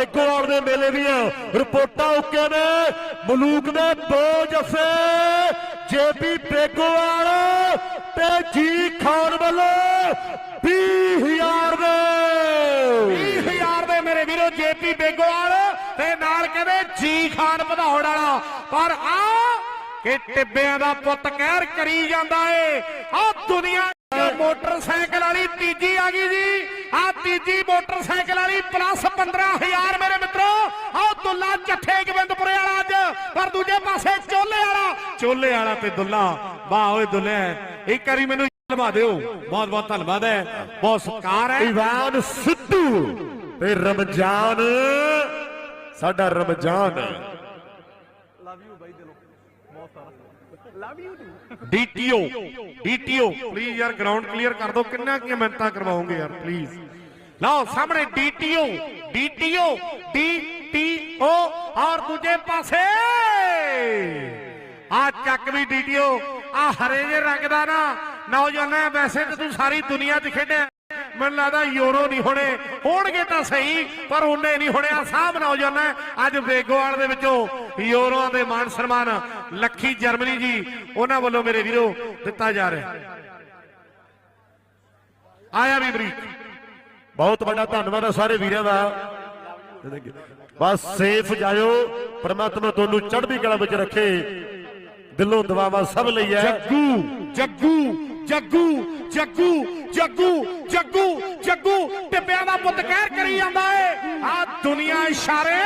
ਬੇਗੋਵਾਲ ਦੇ ਮੇਲੇ ਦੀਆਂ ਰਿਪੋਰਟਾਂ ਉੱਕੇ ਨੇ। ਮਲੂਕ ਦੇ ਦੋ ਜਫੇ, ਜੇਪੀ ਬੇਗੋਵਾਲ ਤੇ ਜੀ ਖਾਨ ਵੱਲੋਂ 20000 ਦੇ। 20000 ਦੇ ਮੇਰੇ ਵੀਰੋ, ਜੇਪੀ ਬੇਗੋਵਾਲ ਤੇ ਨਾਲ ਕਹਿੰਦੇ ਜੀ ਖਾਨ ਵਧਾਉਣ ਵਾਲਾ। ਪਰ ਆ ਕਿ ਟਿੱਬਿਆਂ ਦਾ ਪੁੱਤ ਕਹਿਰ ਕਰੀ ਜਾਂਦਾ ਏ। ਆ ਦੁਨੀਆ ਮੋਟਰਸਾਈਕਲ ਵਾਲੀ ਤੀਜੀ ਆ ਗਈ ਜੀ। ਆ ਤੀਜੀ ਮੋਟਰਸਾਈਕਲ ਵਾਲੀ ਪਲੱਸ 15000 ਪਰ ਦੂਜੇ ਪਾਸੇ ਚੋਲੇ ਵਾਲਾ। ਚੋਲੇ ਵਾਲਾ ਤੇ ਦੁੱਲਾ। ਵਾਹ ਓਏ ਦੁੱਲੇ ਇੱਕ ਵਾਰੀ ਮੈਨੂੰ ਲਵਾ ਦਿਓ। ਬਹੁਤ ਬਹੁਤ ਧੰਨਵਾਦ ਹੈ। ਬਹੁਤ ਸਤਿਕਾਰ ਹੈ। ਇਵਾਨ ਸਿੱਧੂ ਤੇ ਰਮਜ਼ਾਨ। ਸਾਡਾ ਰਮਜ਼ਾਨ। ਡੀਟੀਓ ਡੀਟੀਓ ਪਲੀਜ਼ ਯਾਰ ਗਰਾਊਂਡ ਕਲੀਅਰ ਕਰ ਦਿਓ। ਕਿੰਨਾ ਕੀ ਮਿਹਨਤਾਂ ਕਰਵਾਓਗੇ ਯਾਰ ਪਲੀਜ਼ ਲਓ ਸਾਹਮਣੇ ਡੀਟੀਓ ਡੀਟੀਓ ਡੀਟੀਓ। ਔਰ ਦੂਜੇ ਪਾਸੇ ਆ ਚੱਕ ਵੀ ਡੀਟੀਓ ਆ ਹਰੇ ਜੇ ਰੰਗ ਦਾ ਨਾ। ਨੌਜਵਾਨਾਂ, ਵੈਸੇ ਤੇ ਤੂੰ ਸਾਰੀ ਦੁਨੀਆ 'ਚ ਖੇਡਿਆ। ਮੈਨੂੰ ਲੱਗਦਾ ਯੂਰੋ ਨਹੀਂ ਹੋਣੇ। ਹੋਣਗੇ ਤਾਂ ਸਹੀ, ਪਰ ਉਹਨੇ ਨਹੀਂ ਹੋਣੇ ਆ ਸਾਹਬ ਨੌਜਵਾਨ, ਅੱਜ ਬੇਗੋਵਾਲ ਦੇ ਵਿੱਚੋਂ ਯੂਰੋਆਂ ਦੇ ਮਾਨ ਸਨਮਾਨ। ਲੱਖੀ ਜਰਮਨੀ ਜੀ, ਉਹਨਾਂ ਵੱਲੋਂ ਮੇਰੇ ਵੀਰੋ, ਦਿੱਤਾ ਜਾ ਰਿਹਾ। ਆਇਆ ਵੀ ਬਰੀਕ ਬਹੁਤ ਵੱਡਾ ਧੰਨਵਾਦ ਹੈ ਸਾਰੇ ਵੀਰਾਂ ਦਾ। ਬਸ ਸੇਫ ਜਾਇਓ ਪ੍ਰਮਾਤਮਾ ਤੁਹਾਨੂੰ ਚੜ੍ਹਦੀ ਕਲਾ ਵਿੱਚ ਰੱਖੇ। ਦਿਲੋਂ ਦੁਆਵਾਂ ਸਭ ਲਈ ਹੈ। ਜੱਗੂ ਜੱਗੂ ਜੱਗੂ ਜੱਗੂ ਜੱਗੂ ਜੱਗੂ ਜੱਗੂ ਟਿੱਬਿਆਂ ਦਾ ਪੁੱਤ ਕਹਿਰ ਕਰੀ ਜਾਂਦਾ ਏ। ਆ ਦੁਨੀਆ ਇਸ਼ਾਰੇ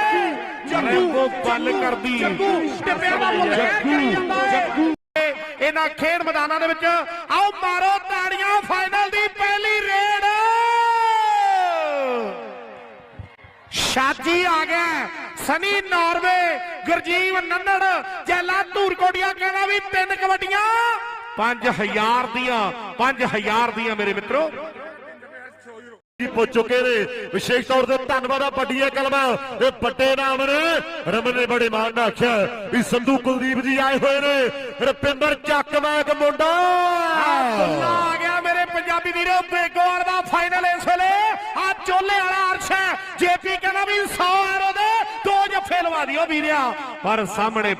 ਜੱਗੂ ਬੱਲ ਕਰਦੀ। ਜੱਗੂ ਟਿੱਬਿਆਂ ਦਾ ਪੁੱਤ ਕਹਿਰ ਕਰੀ ਜਾਂਦਾ ਏ। ਇਹਨਾਂ ਖੇਡ ਮੈਦਾਨਾਂ ਦੇ ਵਿੱਚ ਆਓ ਮਾਰੋ ਤਾੜੀਆਂ ਫਾਈਨਲ ਦੀ ਪਹਿਲੀ ਸ਼ਾਜੀ ਆ ਗਿਆ। ਸਨੀ ਨਾਰਵੇ ਗੁਰਜੀਵ ਨੰਨੜ ਜੈਲਾ ਧੂਰਕੋਟੀਆ ਕਹਿੰਦਾ ਵੀ ਤਿੰਨ ਕਬੱਡੀਆਂ। 5000 ਦੀਆਂ 5000 ਦੀਆਂ ਮੇਰੇ ਮਿੱਤਰੋ। ਜੀ ਪੁੱਜ ਚੁੱਕੇ ਨੇ। ਵਿਸ਼ੇਸ਼ ਤੌਰ ਤੇ ਧੰਨਵਾਦ ਆ ਵੱਡੀਆਂ ਕਲਮਾਂ। ਇਹ ਵੱਡੇ ਨਾਮ ਨੇ। ਰਮਨ ਨੇ ਬੜੇ ਮਾਣ ਨਾਲ ਆਖਿਆ ਵੀ ਸੰਧੂ ਕੁਲਦੀਪ ਜੀ ਆਏ ਹੋਏ ਨੇ। ਰਪਿੰਦਰ ਚੱਕਵੈਕ ਮੁੰਡਾ। ਦੁੱਲਾ ਆ ਗਿਆ ਮੇਰੇ ਪੰਜਾਬੀ ਵੀਰੋ ਬੇਗੋਵਾਲ ਦਾ ਫਾਈਨਲ ਇਸ ਵੇਲੇ। ਚੋਲੇ ਵਾਲਾ ਅਰਸ਼ ਹੈ। ਜੇਪੀ ਕਹਿੰਦਾ ਵੀ 100 ਐਰੋ ਦੇ, ਦੋ ਜੱਫੇ ਲਵਾ ਦਿਓ ਵੀਰਿਆ। ਪਰ ਸਾਹਮਣੇ